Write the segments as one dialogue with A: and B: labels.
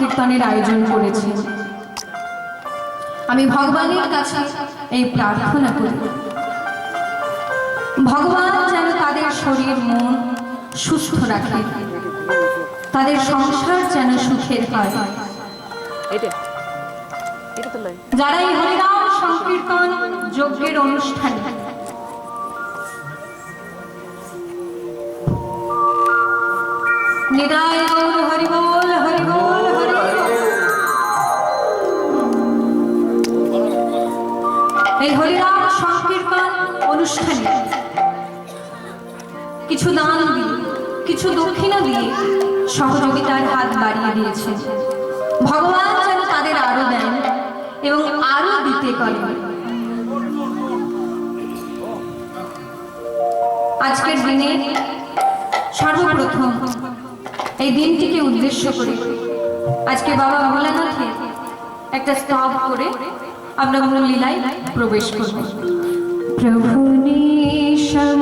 A: সংকীর্তনের আয়োজন করেছে। আমি ভগবানের কাছে এই প্রার্থনা করি। ভগবান যেন তাদের শরীর, মন সুস্থ রাখে। তাদের সংসার যেন সুখের হয়। যারা এই হরিনাম সংকীর্তন যজ্ঞের অনুষ্ঠানে নিদায় হরিবোল কিছু দান দিয়ে, কিছু দক্ষিণা দিয়ে সহযোগিতার হাত বাড়িয়ে দিয়েছে। ভগবান যেন তাদের আরও দেন এবং আরও দিতে পারেন আজকের দিনে সর্বপ্রথম এই দিনটিকে উদ্দেশ্য করে আজকে বাবা ভোলানাথের একটা স্তব করে আমরা মূল লীলায় প্রবেশ করব। প্রভু নিশম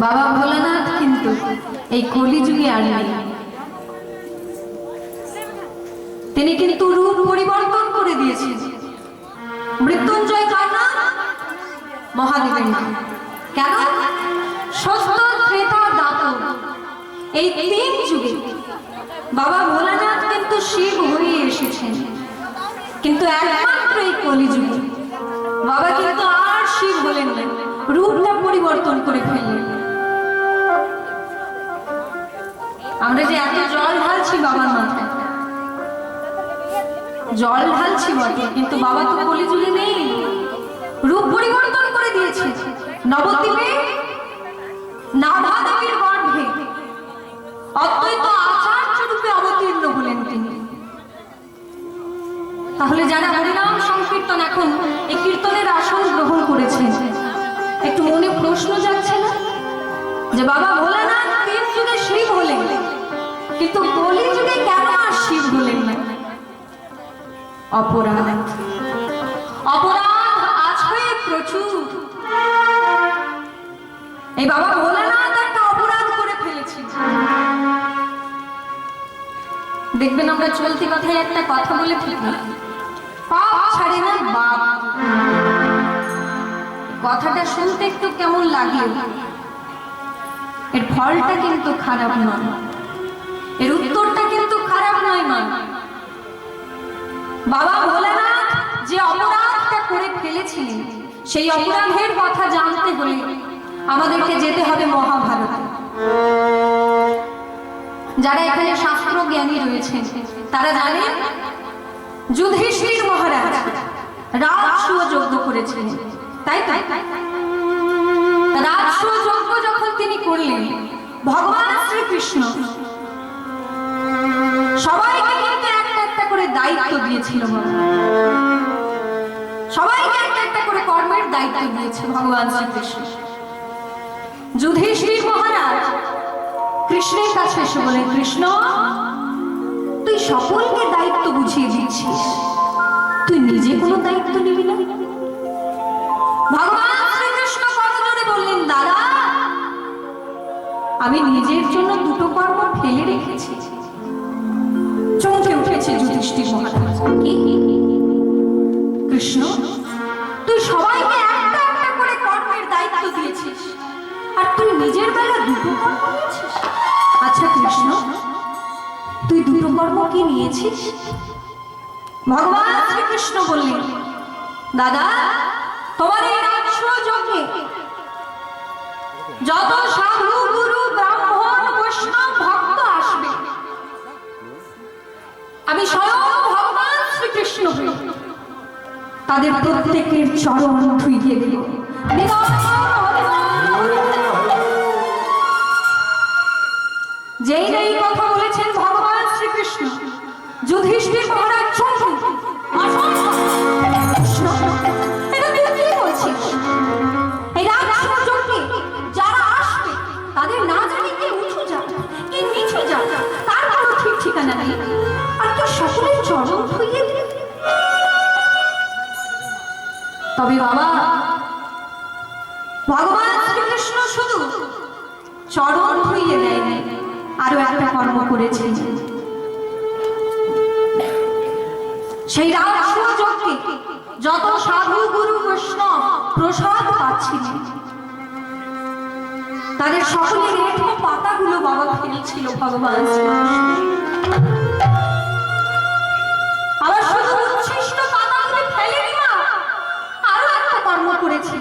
A: বাবা ভোলানাথ কিন্তু এই কলিযুগে আর নেই। তিনি কিন্তু রূপ পরিবর্তন করে দিয়েছেন। মৃত্যুঞ্জয় কার নাম মহাদেবের নাম কেন? সত্য ত্রেতা দাপর এই তিন যুগে বাবা ভোলানাথ কিন্তু শিব হয়ে এসেছেন। কিন্তু একমাত্র এই কলিযুগে বাবা কিন্তু আর শিব হলেন না রূপটা পরিবর্তন করে ফেললেন। আমরা যে এত জল ঢালছি বাবার মাথায়। জল ঢালছি বটে, কিন্তু বাবা তো কলিযুগে নেই। রূপ পরিবর্তন করে দিয়েছে। নবদ্বীপে নাভা দেবীর গর্ভে অদ্বৈত আচার্য রূপে অবতীর্ণ হলেন তিনি। তাহলে যারা হরিনাম সংকীর্তন অপরাধ। অপরাধ প্রচুর। এই বাবা একটা অপরাধ করে ফেলেছে। দেখবেন আমরা চলতি কথায় একটা কথা বলে পাপ ছাড়ে কথাটা শুনতে একটু কেমন লাগে। এর ফলটা কিন্তু খারাপ নয়। এর উত্তরটা কিন্তু খারাপ নয়, মা। বাবা ভোলেনাথ, যে অপরাধটা করে ফেলেছিলেন, সেই অপরাধের কথা জানতে হলে আমাদেরকে যেতে হবে মহাভারতে। যারা এখানে শাস্ত্র জ্ঞানী রয়েছেন, তারা জানেন যুধিষ্ঠির মহারাজ রাজসূয় যজ্ঞ করেছিলেন, তাই তাই রাজসূয় যজ্ঞ যখন তিনি করলেন, ভগবান শ্রীকৃষ্ণ সবাইকে কিন্তু করে দায়িত্ব দিয়েছিল সবাইকে একটা একটা করে কর্মের দায়িত্ব দিয়েছে ভগবান শ্রীকৃষ্ণ। যুধিষ্ঠির মহারাজ কৃষ্ণের কাছে এসে বলেন, কৃষ্ণ, তুই সকলকে দায়িত্ব বুঝিয়ে দিচ্ছিস। তুই নিজে কোনো দায়িত্ব নিবি না? ভগবান শ্রীকৃষ্ণ বললেন, দাদা, আমি নিজের জন্য দুটো কর্ম ফেলে রেখেছি। চমকে উঠেছে যুধিষ্ঠির কি? কৃষ্ণ, তুই সবাইকে একটা একটা করে কর্মের দায়িত্ব দিয়েছিস, আর তুই নিজের বেলা দুটো কর্ম নিয়েছিস আচ্ছা কৃষ্ণ, তুই দুটো কর্ম কি নিয়েছিস? ভগবান শ্রীকৃষ্ণ বললেন, দাদা, তোমার এই রাজ্য যজ্ঞে যত সাধু গুরু, ব্রাহ্মণ, বৈষ্ণব, ভক্ত আমি স্বয়ং ভগবান শ্রীকৃষ্ণ তাদের প্রত্যেকের চরণ ধুইয়ে দেব যেই এই কথা বলেছেন ভগবান শ্রীকৃষ্ণ, যুধিষ্ঠির মহারাজ যারা তাদের না জানি তার ঠিক ঠিকানা নেই। সকলের চরণ ধুইয়ে? তবে বাবা, ভগবান শ্রীকৃষ্ণ শুধু চরণ ধুইয়ে দেয়নি, আরও একটা কর্ম করেছে সেই রাজসূর্যকে যত সাধু গুরু বৈষ্ণব প্রসাদ পাচ্ছিলেন, তাদের সকলের পাতাগুলো বাবা ফেলেছিল ভগবান শ্রীকৃষ্ণ। আবার শুধু উচ্ছিষ্ট পাতাগুলি ফেলেনি না আরও একটা কর্ম করেছে।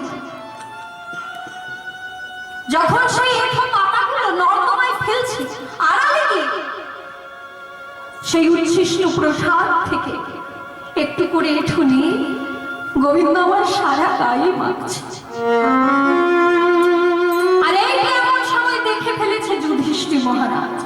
A: যখন সেই এঠো পাতাগুলো নর্দমায় ফেলছে আড়ালে সেই উচ্ছিষ্ট প্রসাদ থেকে একটু করে এঠো নিয়ে গোবিন্দ আমার সারা গায়ে মাখছে। আর এই এমন সময় দেখে ফেলেছে যুধিষ্ঠি মহারাজ?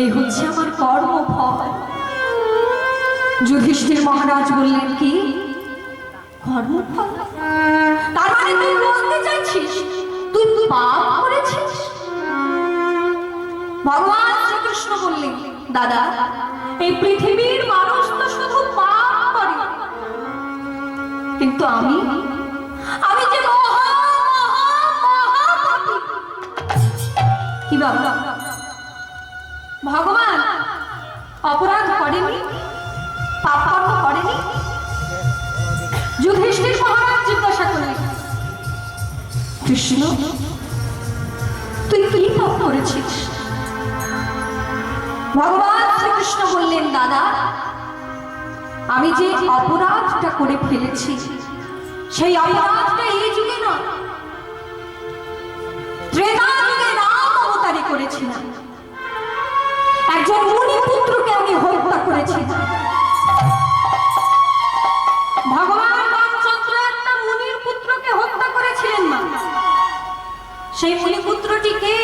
A: এই হচ্ছে আমার কর্মফল। যুধিষ্ঠির মহারাজ বললেন, কি? কর্মফল? তার মানে তুই বলতে চাইছিস? তুই পাপ করেছিস? ভগবান শ্রীকৃষ্ণ বললেন, দাদা, এই পৃথিবীর মানুষ তো শুধু পাপ করে। কিন্তু আমি আমি যে মহা মহা মহা। কি বাবা ভগবান, অপরাধ করেনি? করেনি? যুধিষ্ঠির মহারাজ জিজ্ঞাসা কৃষ্ণ, তুই কি পাপ করেছিস? ভগবান শ্রীকৃষ্ণ বললেন, দাদা, আমি যে অপরাধটা করে ফেলেছি, সেই অপরাধটা এই যুগে না ত্রেতা যুগে রাম অবতারে করেছিলাম। একজন আমি হত্যা করেছি। ভগবান একটা মুনির পুত্রকে হত্যা করেছিলেন মা সেই মুনি মুনির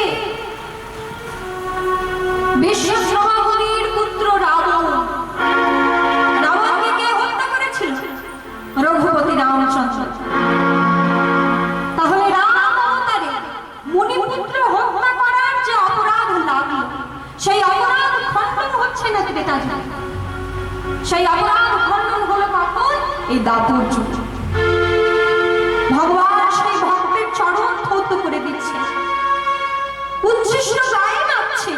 A: সেই অপরাধ খণ্ডন হলো কখন? এই যুগ। ভগবান সেই ভক্তের চরণ করে দিচ্ছে। উচ্ছিষ্ট গায়ে নাচছে।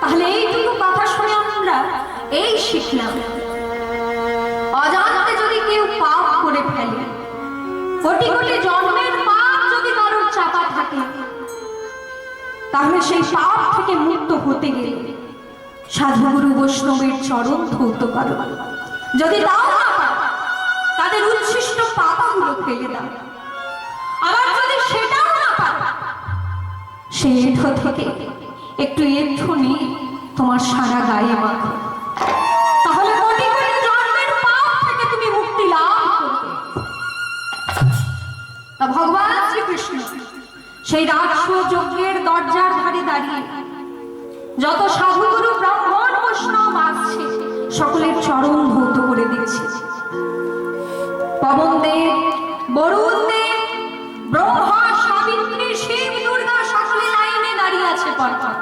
A: তাহলে এইটুকু কথা শুনে আমরা এই শিখলাম। অজান্তে যদি কেউ পাপ করে ফেলে, কোটি কোটি জন্মের পাপ যদি কারোর চাপা থাকে, তাহলে সেই পাপ থেকে মুক্ত হতে গেলে সাধুগুরু বৈষ্ণবের চরণ ধৌত করো। যদি তাও না পারো, তাদের উচ্ছিষ্ট পাপাগুলো ফেলে দাও। আবার যদি সেটাও না পারো সে এঠো থেকে একটু একটু নিয়ে তোমার সারা গায়ে মাখো। ভগবান শ্রীকৃষ্ণ সেই রাজস্ব যজ্ঞের দরজার ধারে দাঁড়িয়ে যত সাধুগুরু ব্রাহ্মণ বৈষ্ণব আসছে সকলের চরণ ধৌত করে দিচ্ছে পবন দেব, বরুণ দেব, ব্রহ্মা সাবিত্রী শিব, দুর্গা, সকলে লাইনে দাঁড়িয়ে আছে পরপর।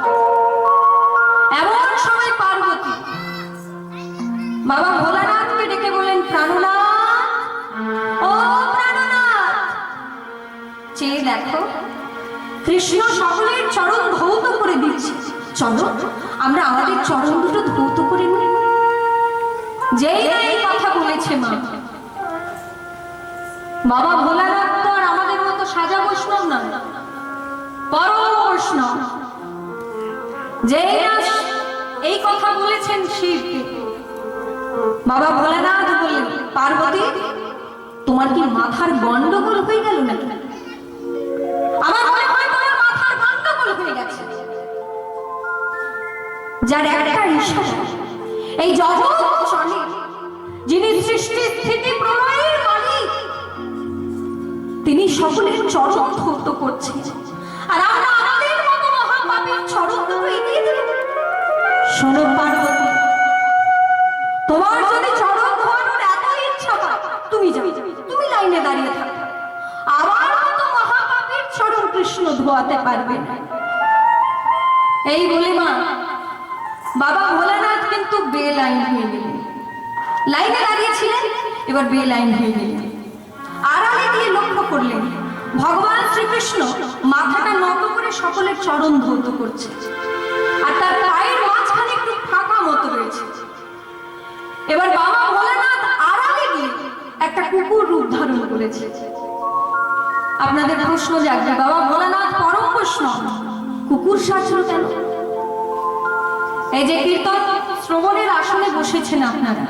A: এমন সময় পার্বতী বাবা ভোলানাথকে ডেকে বলেন প্রাণনাথ, ও প্রাণনাথ, চেয়ে দেখো, কৃষ্ণ সকলের চরণ ধৌত করে দিচ্ছে চলো আমরা আমাদের চরণ দুটো ধৌত করে নিই। যেই না এই কথা বলেছে মা। বাবা ভোলানাথ তো আমাদের মতো সাজা বৈষ্ণব না পরম বৈষ্ণব। যেই না এই কথা বলেছেন শিবকে বাবা ভোলানাথ বললেন, পার্বতী, তোমার কি মাথার গন্ডগোল হয়ে গেল নাকি? যার একটা ইশারা এই জগৎ যিনি সৃষ্টি স্থিতি প্রলয়ের মালিক, তিনি সকলের চরম ধৌত করছেন আর আমরা আমাদের মতো মহাপাপের দুটো এগিয়ে দিল শোনো পার্বতী, তোমার যদি চরণ ধোয়ানোর এত ইচ্ছা তুমি যাও, তুমি লাইনে দাঁড়িয়ে থাকো। আমার মতো চরণ কৃষ্ণ ধোয়াতে পারবে না। এই বলে মা বাবা ভোলানাথ কিন্তু বে লাইন হয়ে গেলেন। লাইনে দাঁড়িয়েছিলেন, এবার বে লাইন হয়ে গেলেন। আড়ালে দিয়ে লক্ষ্য করলেন, ভগবান শ্রীকৃষ্ণ মাথাটা নত করে সকলের চরণ ধৌত করছে। আর তার পায়ের মাঝখানে একটু ফাঁকা মতো রয়েছে। এবার বাবা ভোলানাথ আড়ালে গিয়ে একটা কুকুর রূপ ধারণ করেছে। আপনাদের প্রশ্ন জাগবে, বাবা ভোলানাথ পরম প্রশ্ন কুকুর সাজলো কেন? এই যে কীর্তন, শ্রবণের আসনে বসেছেন আপনারা।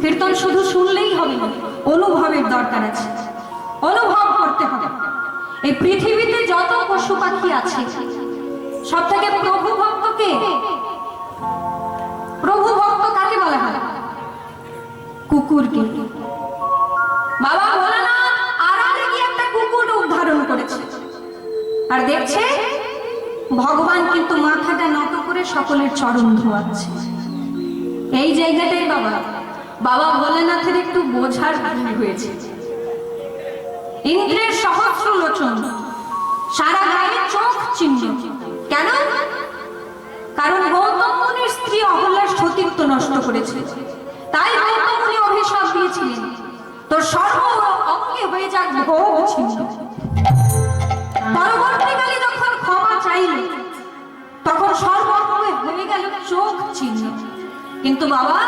A: কীর্তন শুধু শুনলেই হবে, অনুভবের দরকার আছে। অনুভব করতে হবে। এই পৃথিবীতে যত পশু পাখি আছে, সব থেকে প্রভু ভক্তকে, প্রভু ভক্ত কাকে বলা হয়? কুকুরকে। বাবা ভোলানাথ আড়ালে গিয়ে একটা কুকুর উদ্ধারণ করেছে। আর দেখছে ভগবান কিন্তু মাথাটা নত করে সকলের চরণ ধোয়াচ্ছে। এই জায়গাটাই বাবা। বাবা ভোলেনাথের একটু বোঝার ভুল হয়েছে। ইন্দ্রের সহস্র লোচন, সারা গায়ে চোখ চিহ্ন। কেন? কারণ গৌতম মুনির স্ত্রী অহল্যার সতীত্ব নষ্ট করেছে। তাই গৌতম মুনি অভিশাপ দিয়েছিলেন। তোর সর্ব অঙ্গে হয়ে যাক ভোগ ছিন্ন পরবর্তীকালে যখন চাইল তখন সর্বঙ্গে হয়ে গেল চোখ চিহ্ন। কিন্তু বাবা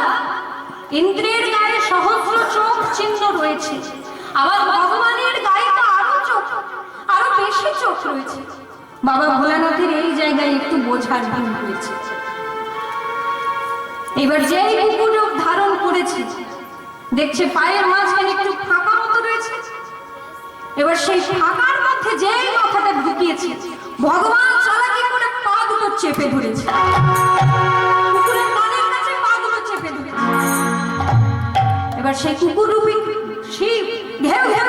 A: ইন্দ্রের গায়ে সহস্র চোখ চিহ্ন রয়েছে। আবার ভগবানের গায়ে তো আরও চোখ, আরও বেশি চোখ রয়েছে। বাবা ভোলানাথের এই জায়গায় একটু বোঝার ভুল হয়েছে এবার কুকুর ধারণ করেছে, দেখছে পায়ের মাঝখানে একটু ফাঁকা মতো রয়েছে। এবার সেই ফাঁকার মধ্যে যেই মাথাটা ঢুকিয়েছে ভগবান চালাকি করে পা দুটো চেপে ধরেছে। পা দুটো চেপে ধরেছে। এবার সেই কুকুর রূপী শিব ঘেউ ঘেউ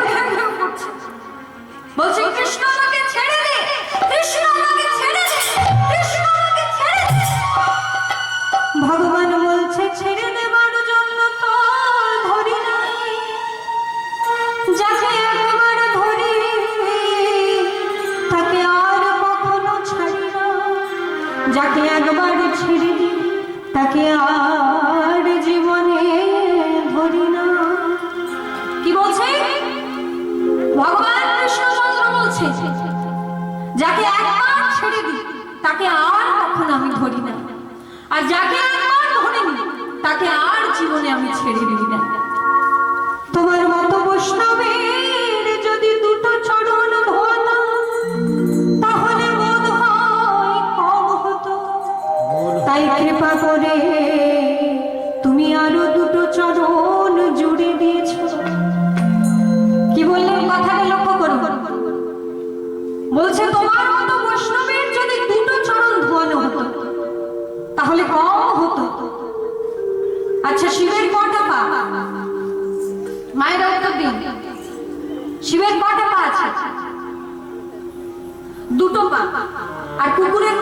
A: তাই কৃপা করে তুমি আরও দুটো চরণ জুড়ে দিয়েছ। কি বললেন কথাটা লক্ষ্য করুন। বলছে, তোমার মতো বৈষ্ণবের যদি দুটো চরণ ধোয়ানো হতো, তাহলে কম হতো। আচ্ছা শিবের কটা পা? মায়ের উত্তর দিন শিবের কটা পা আছে? দুটো পা। আর কুকুরের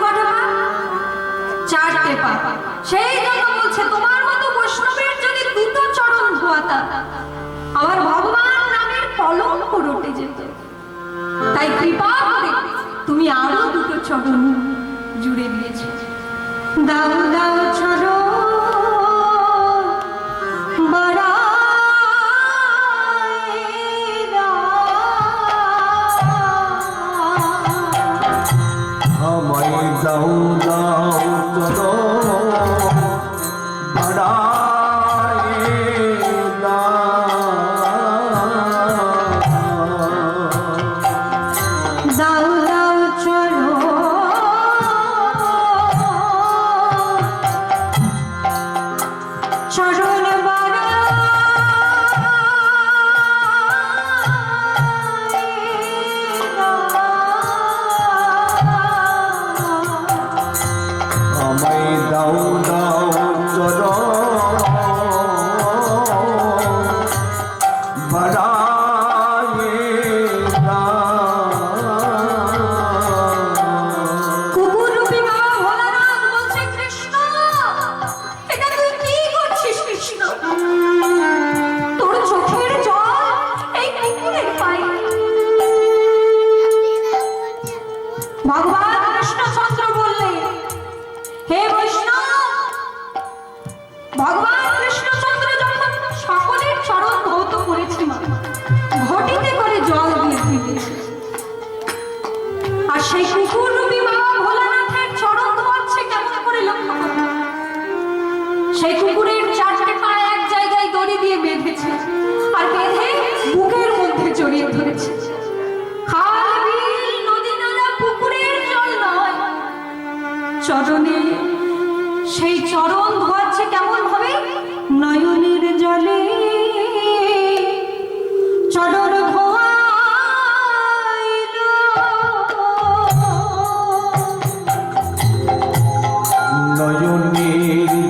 A: রাখতে পার। সেই জন্য বলছে, তোমার মতো বৈষ্ণবের যদি দুটো চরণ ধোয়াতা আমার ভগবান নামের কলম রটে যেত। তাই কৃপা করে তুমি আরও দুটো চরণ জুড়ে দিয়েছ দাও দাও চরণ Oh.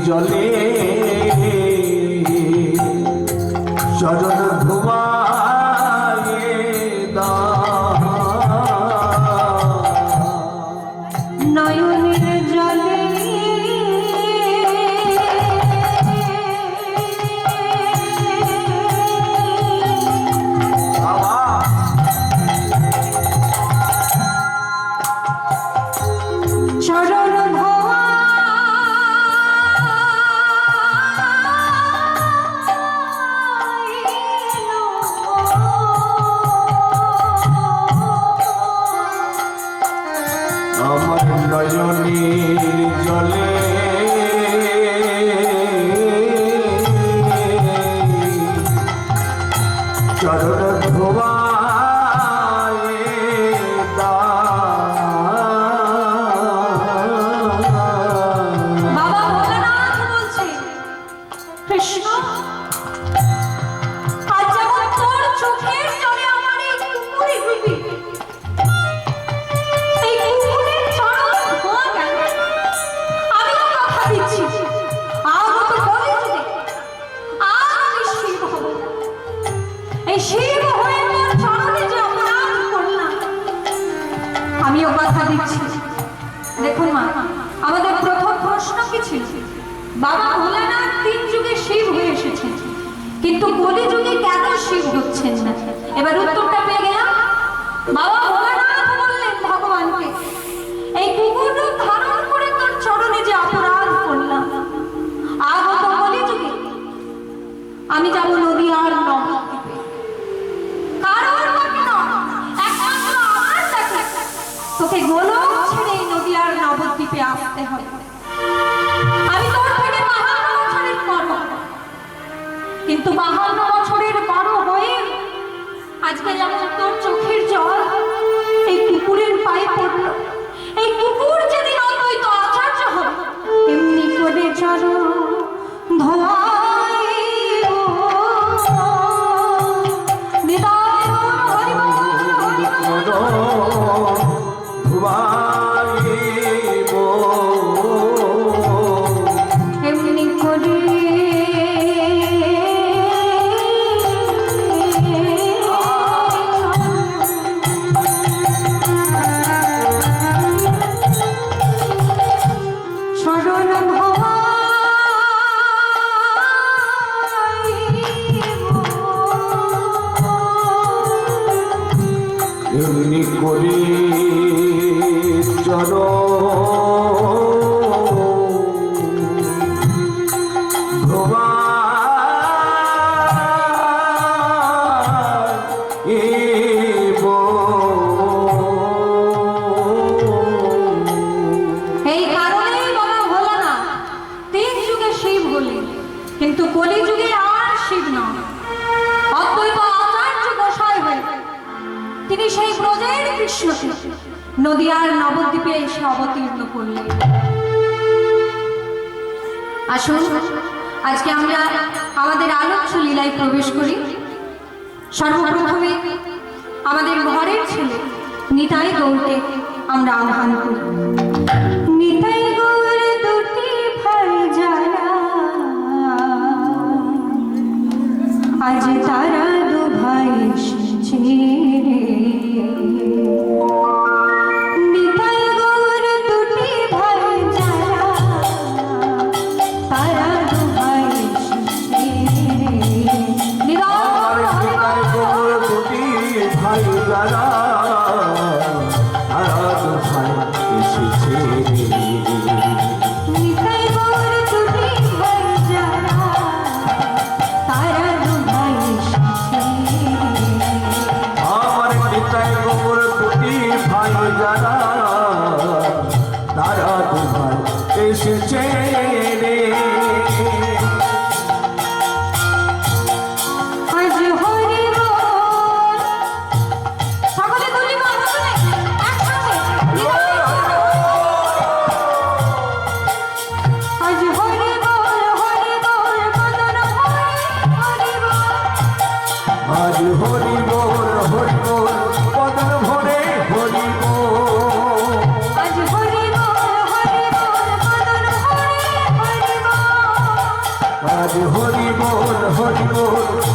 A: জলে সজল তোকে গোলক ছেড়ে এই নদী আর নবদ্বীপে আসতে হবে। আমি তোর থেকে বছরের বড়। কিন্তু বাহান্ন বছরের বড় হয়ে আজকে যেমন তোর চোখের তিনি করি চরণ আসুন। আজকে আমরা আমাদের আলোচ্য লীলায় প্রবেশ করি। সর্বপ্রথমে আমাদের ঘরের ছেলে নিতাই গৌরকে আমরা আহ্বান করি।
B: হরিব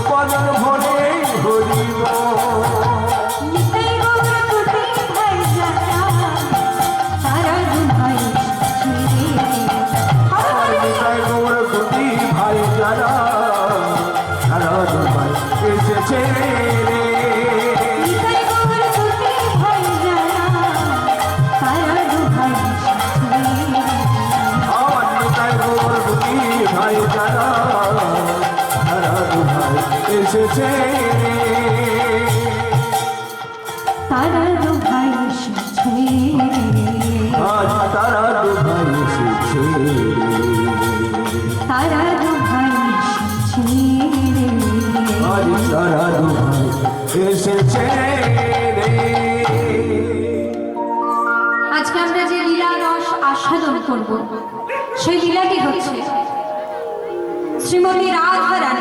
B: মনন ভরে হরিব এসেছে।
A: তারার ভাই ভাই
B: এসেছে।
A: তারার ভাই এসেছে।
B: আজ
A: তারার ভাই আজকে আমরা যে লীলা রস আস্বাদন করব সেই লীলাটি হচ্ছে শ্রীমতী রাধারা